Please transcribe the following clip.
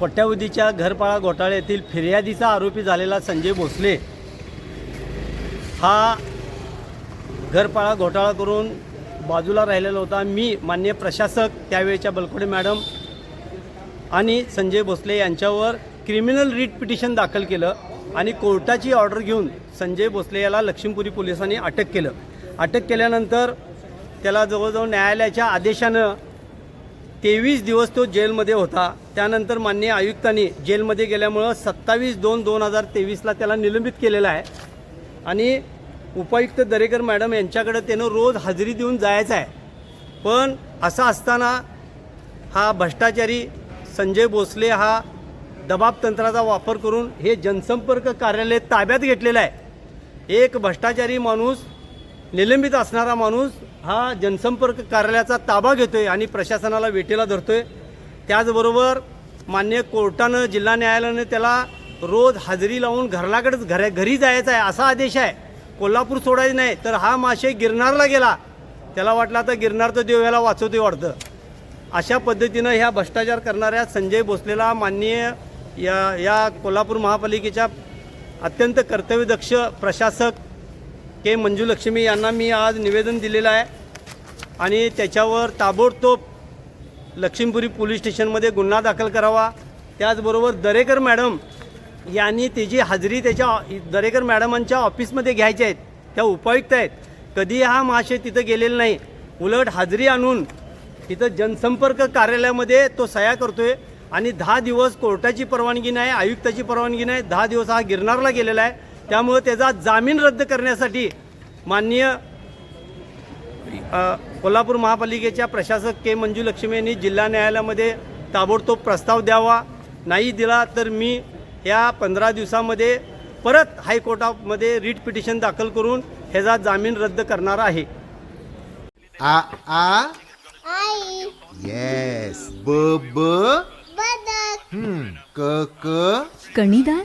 कोट्यावधीच्या घरपाळा घोटाळ्यातील फिर्यादीचा आरोपी झालेला संजय भोसले हा घरपाळा घोटाळा करून बाजूला राहिलेला होता. मी मान्य प्रशासक त्यावेळेच्या बलकोडे मॅडम आणि संजय भोसले यांच्यावर क्रिमिनल रीट पिटिशन दाखल केलं आणि कोर्टाची ऑर्डर घेऊन संजय भोसले याला लक्ष्मीपुरी पोलिसांनी अटक केलं. अटक केल्यानंतर त्याला जवळजवळ न्यायालयाच्या आदेशानं तेवीस दिवस तो जेलमध्ये होता. त्यानंतर माननीय आयुक्तांनी जेलमध्ये गेल्यामुळं सत्तावीस दोन दोन हजार तेवीसला त्याला निलंबित केलेलं आहे. आणि उपायुक्त दरेकर मॅडम यांच्याकडं त्यानं रोज हजेरी देऊन जायचं आहे. पण असं असताना हा भ्रष्टाचारी संजय भोसले हा दबाब तंत्राचा वापर करून हे जनसंपर्क कार्यालय ताब्यात घेतलेलं आहे. एक भ्रष्टाचारी माणूस निलंबित असणारा माणूस हा जनसंपर्क कार्यालयाचा ताबा घेतोय आणि प्रशासनाला वेटेला धरतोय. त्याचबरोबर मान्य कोर्टानं जिल्हा न्यायालयानं त्याला रोज हजेरी लावून घरलाकडेच घर घरी जायचं आहे असा आदेश आहे. कोल्हापूर सोडायचं नाही तर हा माशे गिरनारला गेला. त्याला वाटलं तर गिरणार तर देव ह्याला वाचवते वाटतं. अशा पद्धतीनं ह्या भ्रष्टाचार करणाऱ्या संजय भोसलेला माननीय या या कोल्हापूर महापालिकेच्या अत्यंत कर्तव्यदक्ष प्रशासक के मंजुलक्ष्मी यांना मी आज निवेदन दिलेलं आहे. आणि त्याच्यावर ताबडतोब लक्ष्मीपुरी पोलीस स्टेशनमध्ये गुन्हा दाखल करावा. त्याचबरोबर दरेकर मॅडम यांनी त्याची हजेरी त्याच्या दरेकर मॅडमांच्या ऑफिसमध्ये घ्यायच्या आहेत त्या उपायुक्त आहेत. कधी हा महाशय तिथं गेलेला नाही. उलट हजेरी आणून तिथं जनसंपर्क कार्यालयामध्ये तो सह्या करतो आहे आणि दहा दिवस कोर्टाची परवानगी नाही आयुक्ताची परवानगी नाही. दहा दिवस हा गिरनारला गेलेला आहे. त्यामुळं त्याचा जामीन रद्द करण्यासाठी माननीय अ, कोल्हापूर महापालिकेच्या प्रशासक के मंजू लक्ष्मी यांनी जिल्हा न्यायालयामध्ये ताबडतोब प्रस्ताव द्यावा नाही दिला तर मी या पंधरा दिवसामध्ये परत हायकोर्टामध्ये रिट पिटिशन दाखल करून ह्याचा जामीन रद्द करणार आहे. आ आ? आई. येस ब ब? बदक. हम्म, क क? कणीदार